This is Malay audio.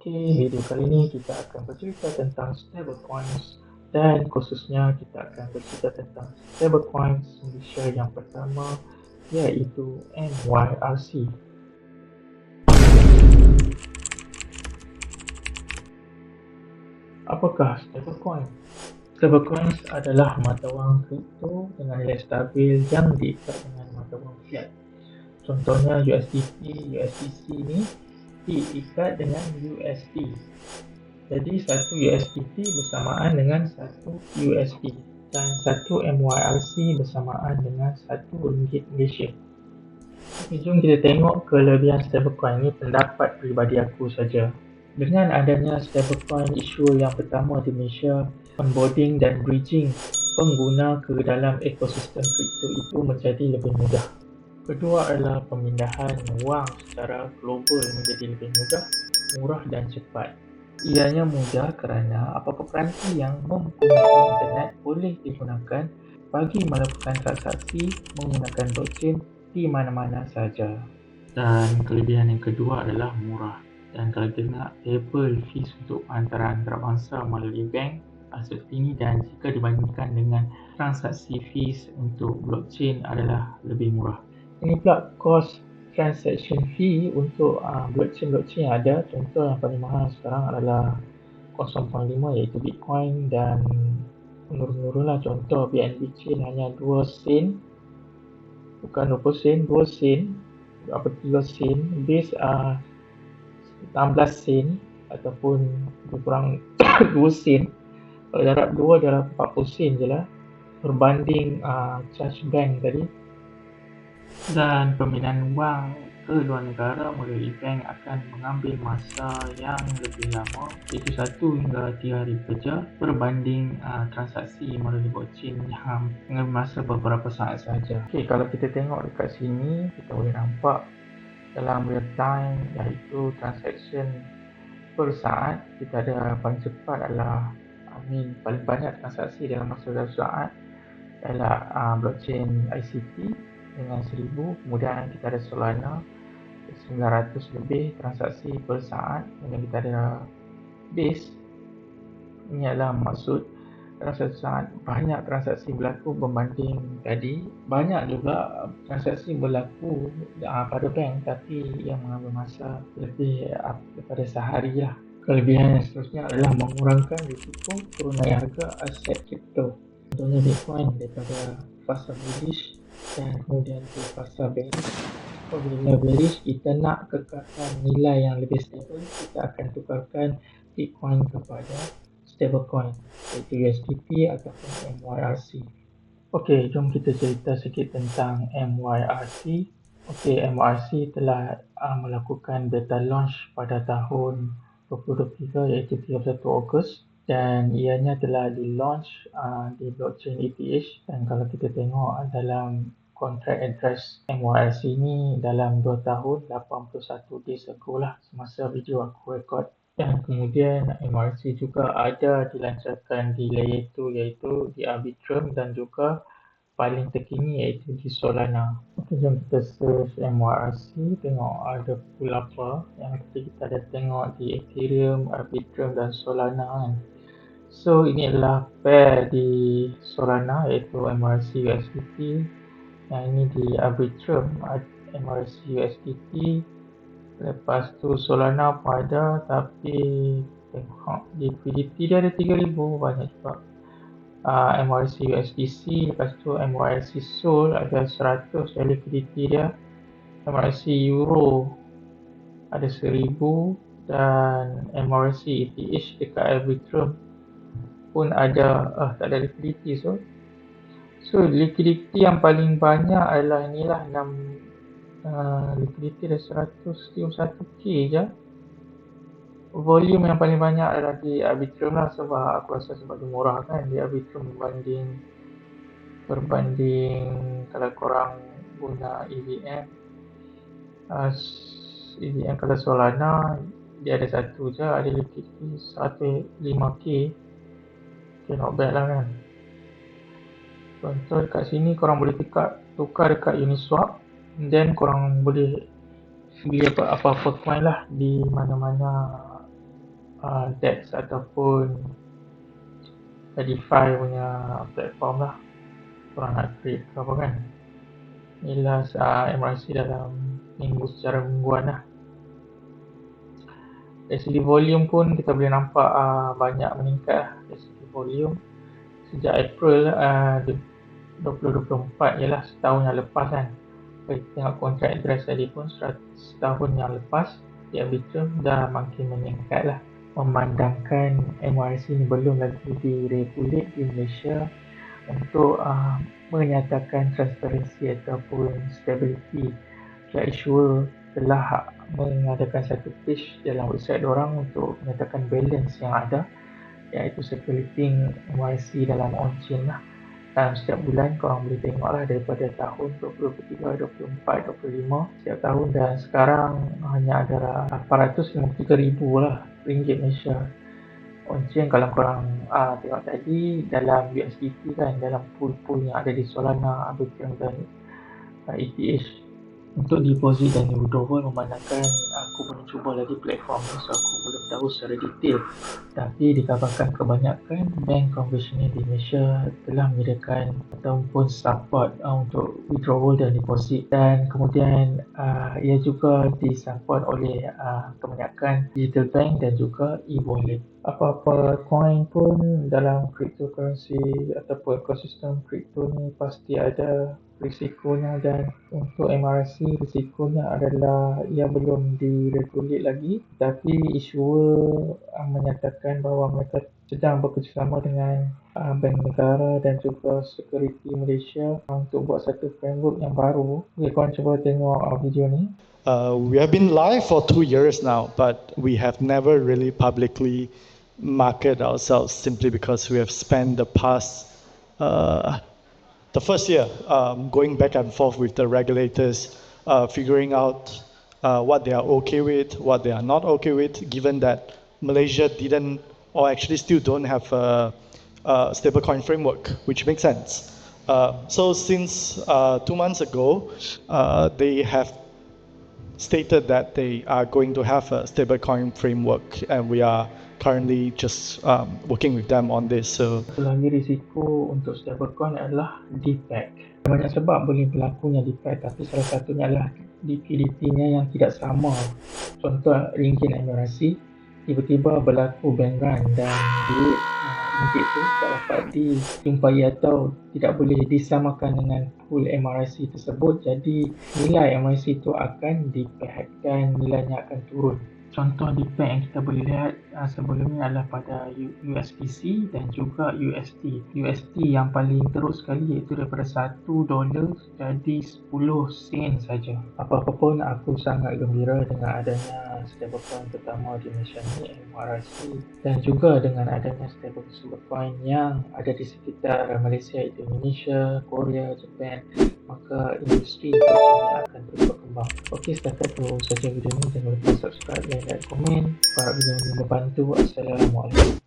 Okey, video kali ini kita akan bercerita tentang stablecoins dan khususnya kita akan bercerita tentang stablecoins Malaysia yang pertama iaitu MYRC. Apakah stablecoin? Stablecoins adalah mata wang kripto dengan nilai stabil yang diikat dengan mata wang fiat. Contohnya USDT, USDC ni diikat dengan USD. Jadi satu USDT bersamaan dengan satu USD dan satu MYRC bersamaan dengan satu ringgit Malaysia. Okay, jom kita tengok kelebihan stablecoin ini pendapat peribadi aku saja. Dengan adanya stablecoin isu yang pertama di Malaysia, onboarding dan bridging pengguna ke dalam ekosistem kripto itu menjadi lebih mudah. Kedua adalah pemindahan wang secara global menjadi lebih mudah, murah dan cepat. Ianya mudah kerana apa-apa peranti yang mempunyai internet boleh digunakan bagi melakukan transaksi menggunakan blockchain di mana-mana saja. Dan kelebihan yang kedua adalah murah. Dan kalau kita nak table fees untuk antaran antarabangsa melalui bank aset ini dan jika dibandingkan dengan transaksi fees untuk blockchain adalah lebih murah ini pula cost transaction fee untuk uh, blockchain-blockchain yang ada. Contoh yang paling mahal sekarang adalah 0.5 iaitu bitcoin dan menurun-menurun lah. Contoh BNB chain hanya 2 sen bukan 20 sen 2 sen. Apa 3 sen. Base uh, 16 sen ataupun lebih kurang 2 sen. Kalau darab 2 darab 40 sen je lah. Berbanding uh, charge bank tadi dan pemindahan wang ke luar negara melalui bank akan mengambil masa yang lebih lama iaitu satu hingga tiga hari kerja berbanding uh, transaksi melalui blockchain yang mengambil masa beberapa saat sahaja. Okay, kalau kita tengok dekat sini kita boleh nampak dalam real time iaitu transaction per saat kita ada paling cepat adalah I mean, paling banyak transaksi dalam masa satu saat adalah uh, blockchain ICT dengan 1000 kemudian kita ada Solana 900 lebih transaksi per saat kemudian kita ada base ini adalah maksud transaksi saat. Banyak transaksi berlaku berbanding tadi. Banyak juga transaksi berlaku uh, pada bank tapi yang mengambil masa lebih uh, daripada sehari lah. Kelebihan yang seterusnya adalah mengurangkan risiko turunnya harga aset kripto. Contohnya bitcoin daripada fasa bullish dan kemudian ke pasar bearish. Apabila bearish kita nak kekalkan nilai yang lebih stable kita akan tukarkan bitcoin kepada stablecoin iaitu USDT ataupun MYRC ok jom kita cerita sikit tentang MYRC ok MYRC telah uh, melakukan beta launch pada tahun 2023 iaitu 31 Ogos dan ianya telah di launch uh, di blockchain ETH dan kalau kita tengok dalam contract address MYRC ni dalam 2 tahun 81 days ago lah semasa video aku record. Dan kemudian MYRC juga ada dilancarkan di layer 2 iaitu di Arbitrum dan juga paling terkini iaitu di Solana. Okay, jom kita search MYRC tengok ada pool apa. Yang kita ada tengok di Ethereum, Arbitrum dan Solana kan So ini adalah pair di Solana iaitu MRC USDT yang ini di Arbitrum MRC USDT lepas tu Solana pun ada tapi tengok liquidity dia ada 3000 banyak juga. Uh, ah, MRC USDC lepas tu MRC Sol ada 100 dan liquidity dia. MRC Euro ada 1000 dan MRC ETH dekat Arbitrum pun ada ah tak ada liquidity so. So liquidity yang paling banyak adalah inilah 6 uh, ah, liquidity ada 131k je. Volume yang paling banyak adalah di Arbitrum lah sebab aku rasa sebab dia murah kan di Arbitrum berbanding berbanding kalau korang guna EVM uh, EVM kalau Solana dia ada satu je ada liquidity 105k Okay, not bad lah kan. Contoh dekat sini korang boleh tukar, tukar dekat Uniswap. Then korang boleh beli apa-apa coin lah di mana-mana uh, DEX ataupun DeFi punya platform lah korang nak trade ke apa kan inilah uh, MRC dalam minggu secara mingguan lah dari segi volume pun kita boleh nampak uh, banyak meningkat lah volume sejak April uh, 2024 ialah setahun yang lepas kan. Kita tengok kontrak interest tadi pun setahun yang lepas di Arbitrum dah makin meningkat lah. Memandangkan MRC ni belum lagi diregulate di Malaysia untuk uh, menyatakan transparansi ataupun stability. Pihak issuer telah mengadakan satu page dalam website orang untuk menyatakan balance yang ada iaitu circulating MRC dalam on-chain lah. Dalam setiap bulan korang boleh tengok lah daripada tahun 2023, 2024, 2025 setiap tahun dan sekarang hanya ada 853 ribu lah ringgit Malaysia. On-chain kalau korang uh, tengok tadi dalam USDT kan dalam pool-pool yang ada di Solana, Arbitrum dan uh, ETH untuk deposit dan withdrawal memandangkan aku belum cuba lagi platform ni. So aku belum tahu secara detail. Tapi dikabarkan kebanyakan bank konvensional di Malaysia telah menyediakan ataupun support uh, untuk withdrawal dan deposit. Dan kemudian uh, ia juga disupport oleh uh, kebanyakan digital bank dan juga e-wallet. Apa-apa coin pun dalam cryptocurrency ataupun ekosistem crypto ni pasti ada risikonya dan untuk MRC risikonya adalah ia belum diregulate lagi. Tapi issuer uh, menyatakan bahawa mereka sedang bekerjasama dengan uh, bank negara dan juga security Malaysia untuk buat satu framework yang baru. Okay, korang cuba tengok uh, video ni. Uh, we have been live for two years now, but we have never really publicly market ourselves simply because we have spent the past uh, the first year um, going back and forth with the regulators, uh, figuring out uh, what they are okay with, what they are not okay with, given that Malaysia didn't, or actually still don't have a, a stablecoin framework, which makes sense. Uh, so since uh, two months ago, uh, they have stated that they are going to have a stablecoin framework, and we are currently just um, working with them on this. So lagi risiko untuk stablecoin adalah defect. Banyak sebab boleh berlakunya defect tapi salah satunya adalah liquidity-nya yang tidak sama. Contoh ringgit emirasi tiba-tiba berlaku bank run dan duit uh, ringgit tu tak dapat dijumpai atau tidak boleh disamakan dengan pool MRC tersebut. Jadi nilai MRC itu akan dipehakkan nilainya akan turun. Contoh defect yang kita boleh lihat uh, sebelum ni adalah pada USDC dan juga USD. USD yang paling teruk sekali iaitu daripada 1 dolar jadi 10 sen saja. Apa-apa pun aku sangat gembira dengan adanya stablecoin pertama di Malaysia ni MRC dan juga dengan adanya stablecoin yang ada di sekitar Malaysia itu Indonesia, Korea, Japan maka industri ini akan terus berkembang. Okey, setakat itu saja video ini. Jangan lupa subscribe, like dan komen. Harap video ini membantu. Assalamualaikum.